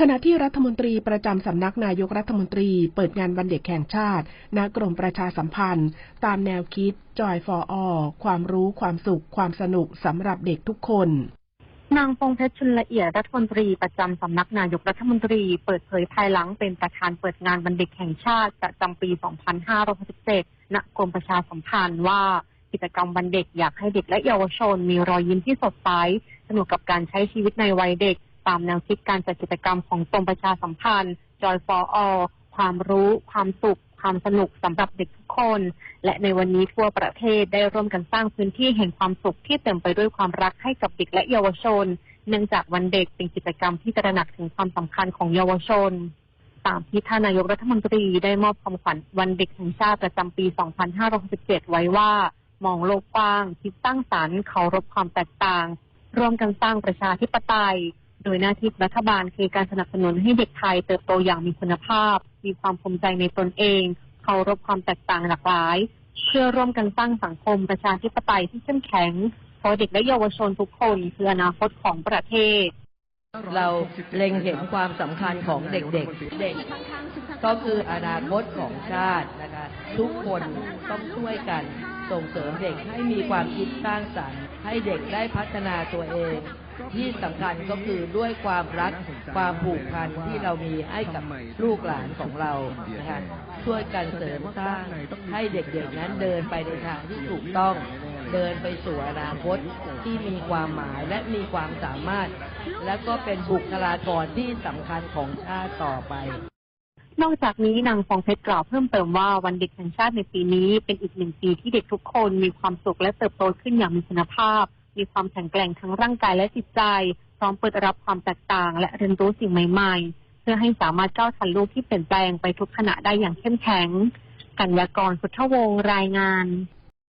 ขณะที่รัฐมนตรีประจำสำนักนายกรัฐมนตรีเปิดงานวันเด็กแห่งชาติณกรมประชาสัมพันธ์ ตามแนวคิด Joy for All ความรู้ความสุข ความสนุกสำหรับเด็กทุกคน นางพงเพชรชุนละเอียดรัฐมนตรีประจำสำนักนายกรัฐมนตรีเปิดเผยภายหลังเป็นประธานเปิดงานวันเด็กแห่งชาติประจำปี 2567ณกรมประชาสัมพันธ์ว่ากิจกรรมวันเด็กอยากให้เด็กและเยาวชน มีรอยยิ้มที่สดใสสนุกกับการใช้ชีวิตในวัยเด็ก ตามแนวคิดการจัดกิจกรรมของกรมประชาสัมพันธ์ Joy for All ความรู้ ความสุข ความสนุกสำหรับเด็กทุกคน และในวันนี้ทั่วประเทศได้ร่วมกันสร้างพื้นที่แห่งความสุขที่เต็มไปด้วยความรักให้กับเด็กและเยาวชน เนื่องจากวันเด็กเป็นกิจกรรมที่ตระหนักถึงความสำคัญของเยาวชนตามที่ท่านนายกรัฐมนตรีได้มอบคำขวัญวันเด็กแห่งชาติประจำปี 2567 ไว้ว่า มองโลกกว้าง คิดสร้างสรรค์เคารพความแตกต่าง ร่วมกันสร้างประชาธิปไตย โดยหน้าที่รัฐบาลคือการสนับสนุนให้เด็กไทยเติบโตอย่างมีคุณภาพ มีความภูมิใจในตนเอง เคารพความแตกต่างหลากหลาย เพื่อร่วมกันสร้างสังคมประชาธิปไตยที่เข้มแข็งเพราะเด็กและเยาวชนทุกคนคืออนาคตของประเทศ เราเล็งเห็นความสำคัญของเด็กๆ เด็กก็คืออนาคตของชาตินะคะทุกคนต้องช่วยกันส่งเสริมเด็กให้มีความคิดสร้างสรรค์ ให้เด็กได้พัฒนาตัวเอง ที่สำคัญก็คือด้วยความรักความผูกพันที่เรามีให้กับลูกหลานของเรานะคะช่วยกันเสริมสร้างให้เด็กๆนั้นเดินไปในทางที่ถูกต้อง เดินไปสู่อนาคตที่มีความหมายและมีความสามารถ และก็เป็นบุคลากรที่สำคัญของชาติต่อไปนอกจากนี้นางฟองเพชรกล่าวเพิ่มเติมว่าวันเด็กแห่งชาติในปีนี้เป็นอีกหนึ่งปีที่เด็กทุกคนมีความสุขและเติบโตขึ้นอย่างมีคุณภาพ มีความแข็งแกร่งทั้งร่างกายและจิตใจ พร้อมเปิดรับความแตกต่าง และเรียนรู้สิ่งใหม่ๆ เพื่อให้สามารถก้าวทันโลกที่เปลี่ยนแปลงไปทุกขณะได้อย่างเข้มแข็ง กัญญากรสุทธวงศ์รายงาน